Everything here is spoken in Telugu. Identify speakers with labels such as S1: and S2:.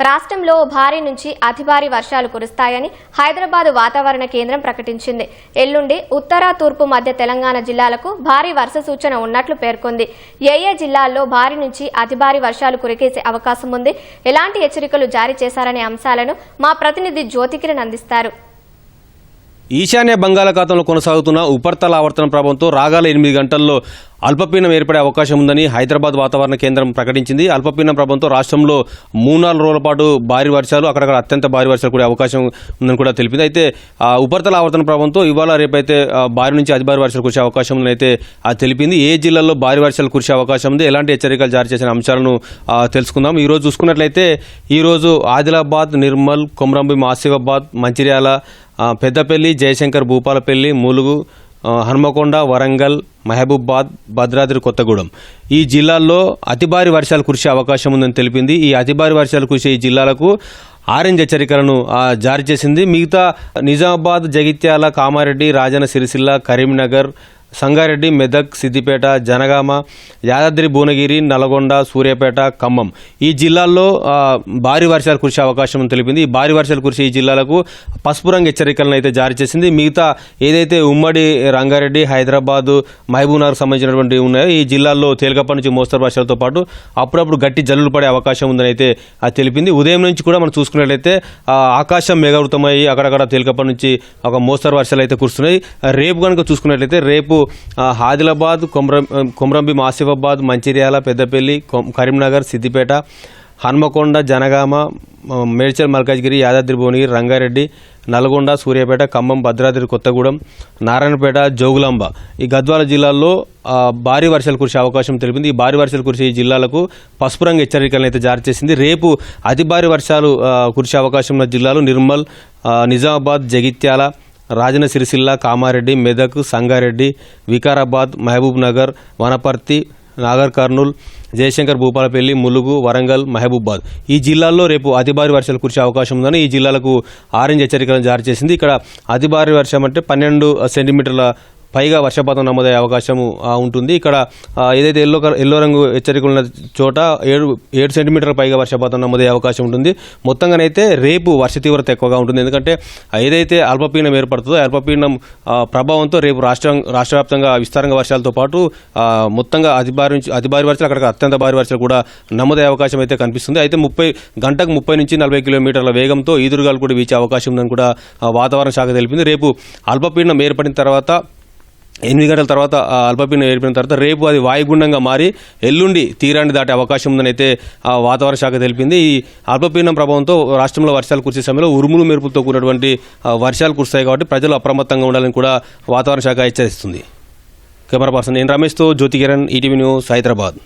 S1: రాష్ట్రంలో భారీ నుంచి అతి భారీ వర్షాలు కురుస్తాయని హైదరాబాద్ వాతావరణ కేంద్రం ప్రకటించింది. ఎల్లుండి ఉత్తర తూర్పు మధ్య తెలంగాణ జిల్లాలకు భారీ వర్ష సూచన ఉన్నట్లు పేర్కొంది. ఏ ఏ జిల్లాల్లో భారీ నుంచి అతి భారీ వర్షాలు కురికేసే అవకాశం ఉంది? ఎలాంటి హెచ్చరికలు జారీ చేశారనే అంశాలను మా ప్రతినిధి జ్యోతికిరణ్ అందిస్తారు.
S2: ఈశాన్య బంగాళాఖాతంలో కొనసాగుతున్న ఉపరితల ఆవర్తన ప్రభావంతో రాగాల ఎనిమిది గంటల్లో అల్పపీడనం ఏర్పడే అవకాశం ఉందని హైదరాబాద్ వాతావరణ కేంద్రం ప్రకటించింది. అల్పపీడనం ప్రభావంతో రాష్ట్రంలో మూడు నాలుగు రోజుల పాటు భారీ వర్షాలు అక్కడక్కడ అత్యంత భారీ వర్షాలు కూడా అవకాశం ఉందని కూడా తెలిపింది. అయితే ఉపరితల ఆవర్తన ప్రభావంతో ఇవాళ రేపైతే భారీ నుంచి అతి భారీ వర్షాలు కురిసే అవకాశం ఉందని అయితే తెలిపింది. ఏ జిల్లాల్లో భారీ వర్షాలు కురిసే అవకాశం ఉంది? ఎలాంటి హెచ్చరికలు జారీ చేసిన అంశాలను తెలుసుకుందాం. ఈరోజు చూసుకున్నట్లయితే ఈరోజు ఆదిలాబాద్ నిర్మల్ కొమరంభీం ఆసిఫాబాద్ మంచిర్యాల పెద్దపల్లి జయశంకర్ భూపాలపల్లి ములుగు హన్మకొండ వరంగల్ మహబూబాద్ భద్రాద్రి కొత్తగూడెం. ఈ జిల్లాల్లో అతి భారీ వర్షాలు కురిసే అవకాశం ఉందని తెలిపింది. ఈ అతి భారీ వర్షాలు కురిసే ఈ జిల్లాలకు ఆరెంజ్ హెచ్చరికలను జారీ చేసింది. మిగతా నిజామాబాద్ జగిత్యాల కామారెడ్డి రాజన్న సిరిసిల్ల కరీంనగర్ సంగారెడ్డి మెదక్ సిద్దిపేట జనగామ యాదాద్రి భువనగిరి నల్గొండ సూర్యాపేట ఖమ్మం. ఈ జిల్లాల్లో భారీ వర్షాలు కురిసే అవకాశం తెలిపింది. ఈ భారీ వర్షాలు కురిసే ఈ జిల్లాలకు పసుపు రంగు హెచ్చరికలను అయితే జారీ చేసింది. మిగతా ఏదైతే ఉమ్మడి రంగారెడ్డి హైదరాబాదు మహబూబ్నగర్కు సంబంధించినటువంటి ఉన్నాయో ఈ జిల్లాల్లో తేలికప్పటి నుంచి మోస్తరు వర్షాలతో పాటు అప్పుడప్పుడు గట్టి జల్లులు పడే అవకాశం ఉందని అయితే తెలిపింది. ఉదయం నుంచి కూడా మనం చూసుకున్నట్లయితే ఆకాశం మేఘవృతమై అక్కడక్కడ తేలికప్పటి నుంచి ఒక మోస్తరు వర్షాలు అయితే కురుస్తున్నాయి. రేపు కనుక చూసుకున్నట్లయితే రేపు ఆదిలాబాద్ కొమరం కొమరంభీం ఆసిఫాబాద్ మంచిర్యాల పెద్దపల్లి కొం- కరీంనగర్ సిద్దిపేట హన్మకొండ జనగామ మేడ్చల్ మల్కాజ్గిరి యాదాద్రి భువనగిరి రంగారెడ్డి నల్గొండ సూర్యాపేట ఖమ్మం భద్రాద్రి కొత్తగూడెం నారాయణపేట జోగులాంబ. ఈ గద్వాల జిల్లాల్లో భారీ వర్షాలు కురిసే అవకాశం తెలిపింది. ఈ భారీ వర్షాలు కురిసే ఈ జిల్లాలకు పసుపు రంగు హెచ్చరికలను అయితే జారీ చేసింది. రేపు అతి భారీ వర్షాలు కురిసే అవకాశం ఉన్న జిల్లాలు నిర్మల్ నిజామాబాద్ జగిత్యాల రాజన సిరిసిల్ల కామారెడ్డి మెదక్ సంగారెడ్డి వికారాబాద్ మహబూబ్ నగర్ వనపర్తి నాగర్ కర్నూల్ జయశంకర్ భూపాలపల్లి ములుగు వరంగల్ మహబూబాద్. ఈ జిల్లాల్లో రేపు అతి భారీ వర్షాలు కురిసే అవకాశం ఉందని ఈ జిల్లాలకు ఆరెంజ్ హెచ్చరికలను జారీ చేసింది. ఇక్కడ అతి భారీ వర్షం అంటే పన్నెండు సెంటీమీటర్ల పైగా వర్షపాతం నమోదయ్యే అవకాశం ఉంటుంది. ఇక్కడ ఏదైతే ఎల్లో కలర్ ఎల్లో రంగు హెచ్చరికలు ఉన్న చోట ఏడు ఏడు సెంటీమీటర్ల పైగా వర్షపాతం నమోదయ్యే అవకాశం ఉంటుంది. మొత్తంగానైతే రేపు వర్ష తీవ్రత ఎక్కువగా ఉంటుంది. ఎందుకంటే ఏదైతే అల్పపీడనం ఏర్పడుతుందో అల్పపీడనం ప్రభావంతో రేపు రాష్ట్రం రాష్ట్ర వ్యాప్తంగా విస్తారంగా వర్షాలతో పాటు మొత్తంగా అతి భారీ అతి భారీ వర్షాలు అక్కడ అత్యంత భారీ వర్షాలు కూడా నమోదయ్యే అవకాశం అయితే కనిపిస్తుంది. అయితే ముప్పై గంటకు ముప్పై నుంచి నలభై కిలోమీటర్ల వేగంతో ఈదురుగాలు కూడా వీచే అవకాశం ఉందని కూడా వాతావరణ శాఖ తెలిపింది. రేపు అల్పపీడనం ఏర్పడిన తర్వాత ఎనిమిది గంటల తర్వాత అల్పపీడనం ఏర్పడిన తర్వాత రేపు అది వాయుగుండంగా మారి ఎల్లుండి తీరాన్ని దాటే అవకాశం ఉందని అయితే ఆ వాతావరణ శాఖ తెలిపింది. ఈ అల్పపీడనం ప్రభావంతో రాష్ట్రంలో వర్షాలు కురిసే సమయంలో ఉరుములు మెరుపులతో కూడినటువంటి వర్షాలు కురుస్తాయి కాబట్టి ప్రజలు అప్రమత్తంగా ఉండాలని కూడా వాతావరణ శాఖ హెచ్చరిస్తుంది. కెమెరా పర్సన్ నేను రమేష్తో జ్యోతి కిరణ్ ఈటీవీ న్యూస్ హైదరాబాద్.